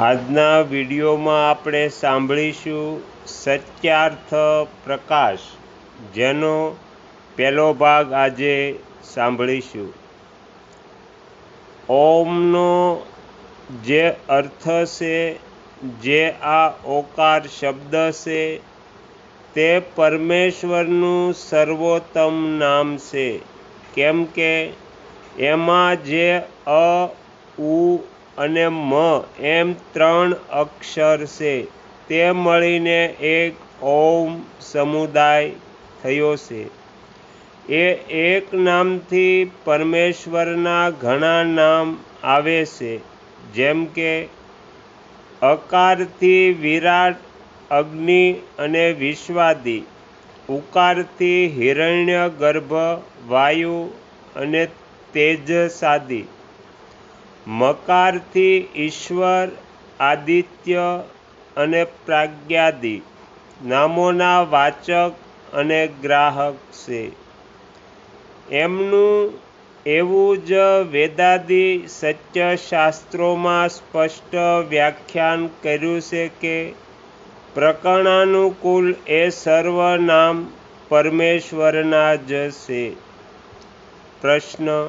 આજના વિડીયોમાં આપણે સાંભળીશું સત્યાર્થ પ્રકાશ, જેનો પહેલો ભાગ આજે સાંભળીશું. ઓમનો જે અર્થ છે, જે આ ઓકાર શબ્દ છે, તે પરમેશ્વરનું સર્વોત્તમ નામ છે. કેમ કે એમાં જે અ, ઉ અને મ એમ ત્રણ અક્ષર છે. તે મળીને એક ઓમ સમુદાય થયો છે. એ એક નામથી પરમેશ્વરના ઘણા નામ આવે છે. જેમ કે, અકારથી વિરાટ, અગ્નિ અને વિશ્વાદી. ઉકારથી હિરણ્ય ગર્ભ વાયુ અને તેજસાદી. મકારથી ઈશ્વર, આદિત્ય અને પ્રાજ્ઞાદિ નામોના વાચક અને ગ્રાહક છે. એમનું એવું જ વેદાદિ સત્યશાસ્ત્રોમાં સ્પષ્ટ વ્યાખ્યાન કર્યું છે કે પ્રકરણાનુકૂળ એ સર્વ નામ પરમેશ્વરના જ છે. પ્રશ્ન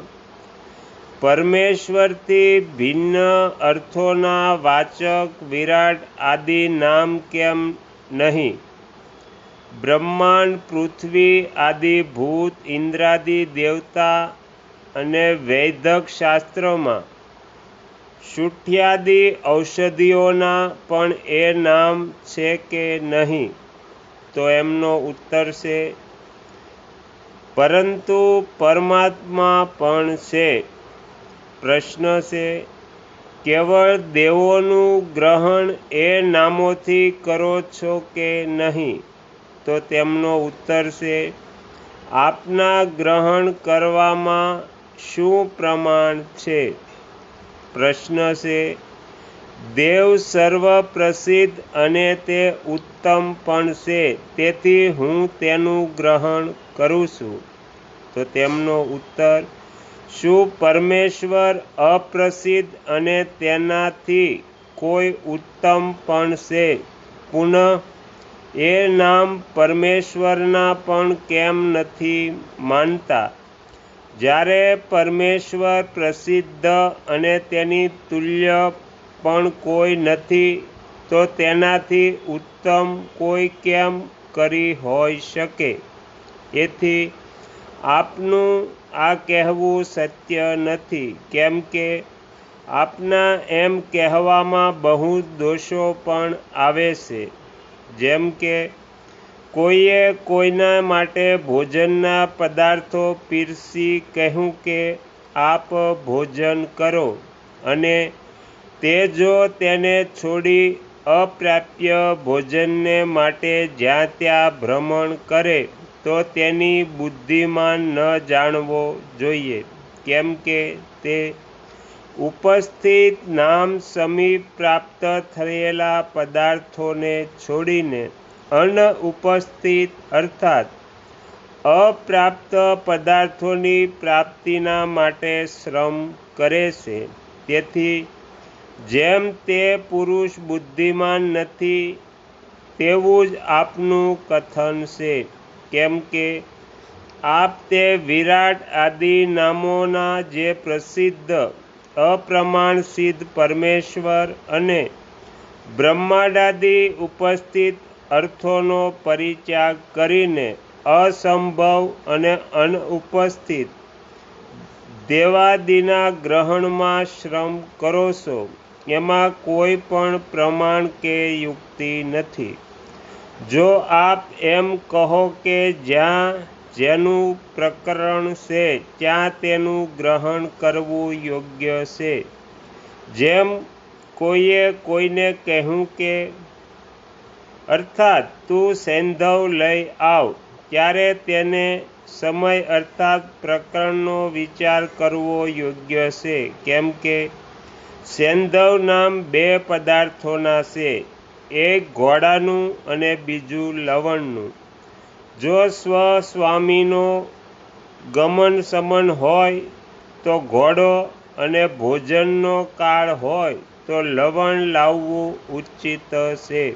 પરમેશ્વરથી ભિન્ન અર્થોના વાચક, વિરાટ આદિ નામ કેમ નહીં? બ્રહ્માંડ, પૃથ્વી આદિ ભૂત, ઇન્દ્રાદિ દેવતા અને વૈદક શાસ્ત્રોમાં. શુઠ્યાદિ ઔષધિઓના પણ એ નામ છે કે નહીં? તો એમનો ઉત્તર છે, પરંતુ પરમાત્મા પણ છે. પ્રશ્ન છે, કેવળ દેવોનું ગ્રહણ એ નામોથી કરો છો કે નહીં? તો તેમનો ઉત્તર છે, આપના ગ્રહણ કરવામાં શું પ્રમાણ છે? પ્રશ્ન છે, દેવ સર્વ પ્રસિદ્ધ અને તે ઉત્તમ પણ છે, તેથી હું તેનું ગ્રહણ કરું છું. તો તેમનો ઉત્તર શું પરમેશ્વર અપ્રસિદ્ધ અને તેનાથી કોઈ ઉત્તમ પણ છે? પુનઃ, એ નામ પરમેશ્વરના પણ કેમ નથી માનતા? જ્યારે પરમેશ્વર પ્રસિદ્ધ અને તેની તુલ્ય પણ કોઈ નથી, તો તેનાથી ઉત્તમ કોઈ કેમ કરી હોઈ શકે? એથી આપનું આ કહેવું સત્ય નથી, કેમ કે આપના એમ કહેવામાં બહુ દોષો પણ આવે છે. જેમ કે, કોઈએ કોઈના માટે ભોજનના પદાર્થો પીરસી કહ્યું કે, આપ ભોજન કરો, અને તે જો તેને છોડી અપ્રાપ્ય ભોજનને માટે જ્યાં ત્યાં ભ્રમણ કરે તો તેની બુદ્ધિમાન ન જાણવો જોઈએ, કેમ કે તે ઉપસ્થિત નામ સમીપ પ્રાપ્ત થયેલા પદાર્થોને છોડીને અન ઉપસ્થિત અર્થાત અપ્રાપ્ત પદાર્થોની પ્રાપ્તિના માટે શ્રમ કરે છે. તેથી જેમ તે પુરુષ બુદ્ધિમાન નથી, તેવું જ આપનું કથન છે. કેમ કે આપ તે વિરાટ આદિ નામોના જે પ્રસિદ્ધ, અપ્રમાણ સિદ્ધ પરમેશ્વર અને બ્રહ્માંડાદિ ઉપસ્થિત અર્થોનો પરિત્યાગ કરીને અસંભવ અને અનુપસ્થિત દેવાદિના ગ્રહણમાં શ્રમ કરો છો, એમાં કોઈ પણ પ્રમાણ કે યુક્તિ નથી. જો આપ એમ કહો કે જ્યાં જેનું પ્રકરણ છે, ત્યાં તેનું ગ્રહણ કરવું યોગ્ય છે. જેમ કોઈએ કોઈને કહ્યું કે, અર્થાત તું સૈંધવ લઈ આવ, ત્યારે તેને સમય અર્થાત પ્રકરણનો વિચાર કરવો યોગ્ય છે. કેમ કે, સૈંધવ નામ બે પદાર્થોના છે. એક ઘોડાનું અને બીજું લવણનું. જો સ્વ સ્વામીનો ગમન સમન હોય, તો ઘોડો અને ભોજનનો કાળ હોય, તો લવણ લાવવું ઉચિત છે.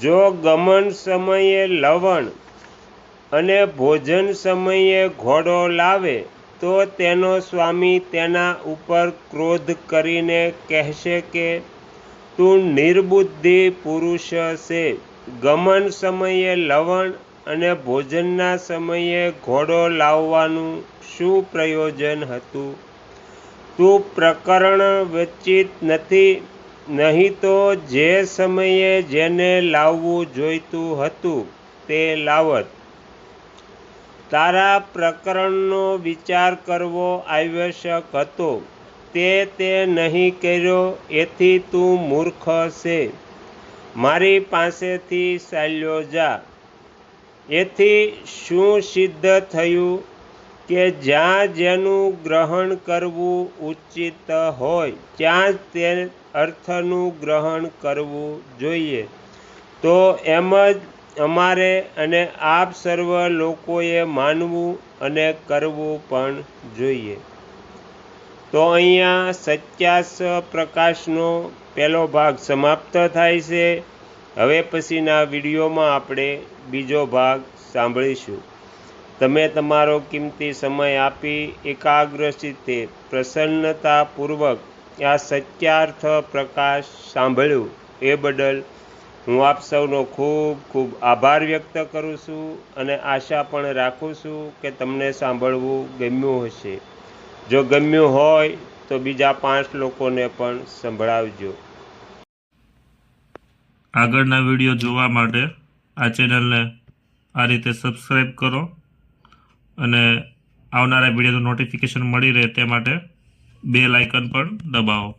જો ગમન સમયે લવણ અને ભોજન સમયે ઘોડો લાવે, તો તેનો સ્વામી તેના ઉપર ક્રોધ કરીને કહેશે કે તું નિર્બુદ્ધિ પુરુષ છે. ગમન સમયે લવણ અને ભોજનના સમયે ઘોડો લાવવાનું શું પ્રયોજન હતું? તું પ્રકરણ વચિત નથી, નહીં તો જે સમયે જેને લાવવું જોઈતું હતું તે લાવત. તારા પ્રકરણનો વિચાર કરવો આવશ્યક હતો. તે તે નહીં કર્યો, એથી તું મૂર્ખ છે. મારી પાસેથી ચાલ્યો જા. એથી શું સિદ્ધ થયું કે જ્યાં જેનું ગ્રહણ કરવું ઉચિત હોય, ત્યાં જ તે અર્થનું ગ્રહણ કરવું જોઈએ. તો એમ જ અમારે અને આપ સર્વ લોકોએ માનવું અને કરવું પણ જોઈએ. તો અહીંયા સત્યાસ પ્રકાશનો પહેલો ભાગ સમાપ્ત થાય છે. હવે પછીના વિડીયોમાં આપણે બીજો ભાગ સાંભળીશું. તમે તમારો કિંમતી સમય આપી એકાગ્રચિત્તે પ્રસન્નતાપૂર્વક આ સત્યાર્થ પ્રકાશ સાંભળ્યું એ બદલ હું આપ સૌનો ખૂબ ખૂબ આભાર વ્યક્ત કરું છું અને આશા પણ રાખું છું કે તમને સાંભળવું ગમ્યું હશે. જો ગમ્યું હોય તો બીજા પાંચ લોકોને પણ સંભળાવજો. આગળના વીડિયો જોવા માટે આ ચેનલને આ રીતે સબસ્ક્રાઈબ કરો અને આવનારા વિડીયોનું નોટિફિકેશન મળી રહે તે માટે બે લાઇકન પણ દબાવો.